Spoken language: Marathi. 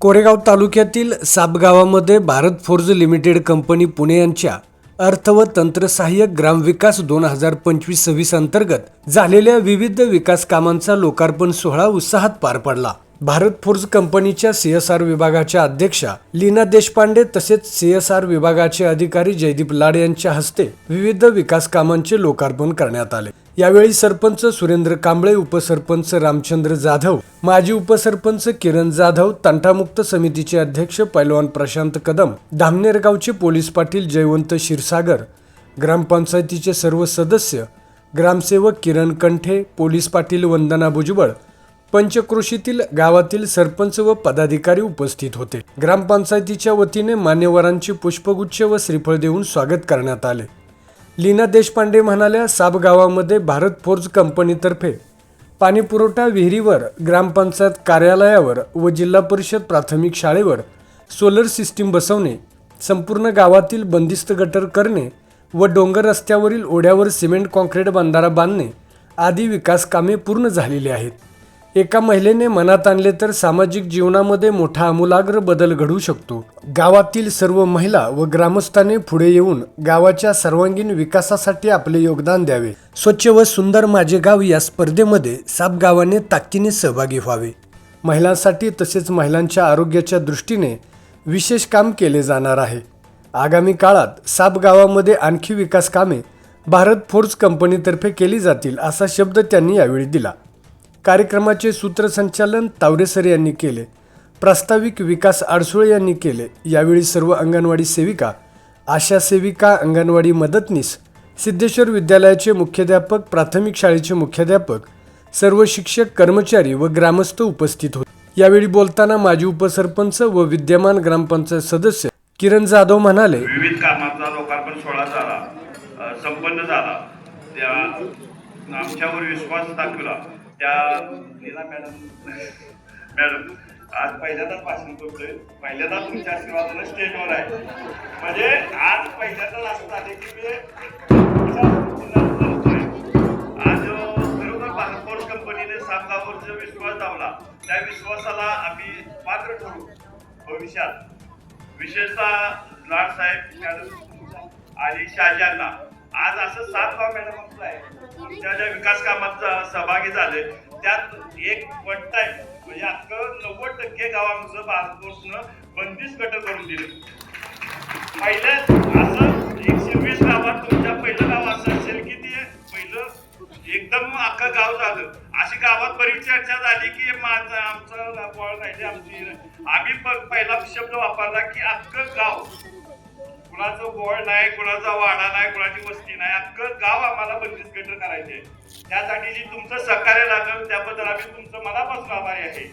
कोरेगाव तालुक्यातील सापगावामध्ये Bharat forge limited company Pune यांच्या अर्थ व तंत्रसहाय्यक ग्रामविकास दोन हजार पंचवीस सव्वीस अंतर्गत झालेल्या विविध विकास कामांचा लोकार्पण सोहळा उत्साहात पार पडला. भारत फोर्ज कंपनीच्या सी एस आर विभागाच्या अध्यक्षा लीना देशपांडे तसेच सी एस आर विभागाचे अधिकारी जयदीप लाड यांच्या हस्ते विविध विकास कामांचे लोकार्पण करण्यात आले. यावेळी सरपंच सुरेंद्र कांबळे उपसरपंच रामचंद्र जाधव माजी उपसरपंच किरण जाधव तंटामुक्त समितीचे अध्यक्ष पैलवान प्रशांत कदम धामनेर गावचे पोलीस पाटील जयवंत क्षीरसागर ग्रामपंचायतीचे सर्व सदस्य ग्रामसेवक किरण कंठे पोलीस पाटील वंदना भुजबळ पंचक्रोशीतील गावातील सरपंच व पदाधिकारी उपस्थित होते. ग्रामपंचायतीच्या वतीने मान्यवरांची पुष्पगुच्छ व श्रीफळ देऊन स्वागत करण्यात आले. लीना देशपांडे म्हणाल्या साब गावामध्ये भारत फोर्ज कंपनीतर्फे पाणीपुरवठा विहिरीवर ग्रामपंचायत कार्यालयावर व जिल्हा परिषद प्राथमिक शाळेवर सोलर सिस्टीम बसवणे संपूर्ण गावातील बंदिस्त गटर करणे व डोंगर रस्त्यावरील ओढ्यावर सिमेंट कॉन्क्रीट बंधारा बांधणे आदी विकास कामे पूर्ण झालेली आहेत. एका महिलेने मनात आणले तर सामाजिक जीवनामध्ये मोठा आमूलाग्र बदल घडू शकतो. गावातील सर्व महिला व ग्रामस्थांनी पुढे येऊन गावाच्या सर्वांगीण विकासासाठी आपले योगदान द्यावे. स्वच्छ व सुंदर माझे गाव या स्पर्धेमध्ये साप गावाने ताकदीने सहभागी व्हावे. महिलांसाठी तसेच महिलांच्या आरोग्याच्या दृष्टीने विशेष काम केले जाणार आहे. आगामी काळात साप गावामध्ये आणखी विकास कामे भारत फोर्स कंपनीतर्फे केली जातील असा शब्द त्यांनी यावेळी दिला. कार्यक्रमाचे सूत्रसंचालन तावरेसर यांनी केले. प्रास्ताविक विकास आडसुळे यांनी केले. यावेळी सर्व अंगणवाडी सेविका आशा सेविका अंगणवाडी मदतनीस सिद्धेश्वर विद्यालयाचे मुख्याध्यापक प्राथमिक शाळेचे मुख्याध्यापक सर्व शिक्षक कर्मचारी व ग्रामस्थ उपस्थित होते. यावेळी बोलताना माजी उपसरपंच व विद्यमान ग्रामपंचायत सदस्य किरण जाधव म्हणाले विविध कामाचा लोकार्पण सोहळा झाला संपन्न झाला. त्या आमच्यावर विश्वास दाखवला. त्या लीला मॅडम. मॅडम आज पहिल्यांदाच भाषण करतोय. पहिल्यांदा तुमच्या आशीर्वादानं स्टेजवर आहे. म्हणजे आज पहिल्यांदाच असं झाले की मी आज खरोखर कंपनीने सात जो विश्वास दावला त्या विश्वासाला आम्ही पात्र ठरू भविष्यात. विशेषतः लाड साहेब मॅडम आणि शाहजांना आज असं सात गाव मॅडम आपलं आहे. तुमच्या ज्या विकास कामात सहभागी झाले त्यात एक वन टाइम म्हणजे अख्खं नव्वद टक्के गावांचं पासपोर्टनं भारतवर्षनं गट करून दिले. पहिलं असं एकशे वीस गावात तुमच्या पहिलं गाव असं असेल की ते पहिलं एकदम अख्खं गाव झालं. अशी गावात बरीच चर्चा झाली की माझं आमचं राहिले आमची आम्ही पहिला शब्द वापरला की अख्खं गाव कुणाचं गोळ नाही कुणाचा वाडा नाही कुणाची वस्ती नाही. अख्खं गाव आम्हाला बंदिस्त गटर करायचे त्यासाठी जी तुमचं सहकार्य लागेल त्याबद्दल आम्ही तुमचं मनापासून आभारी आहे.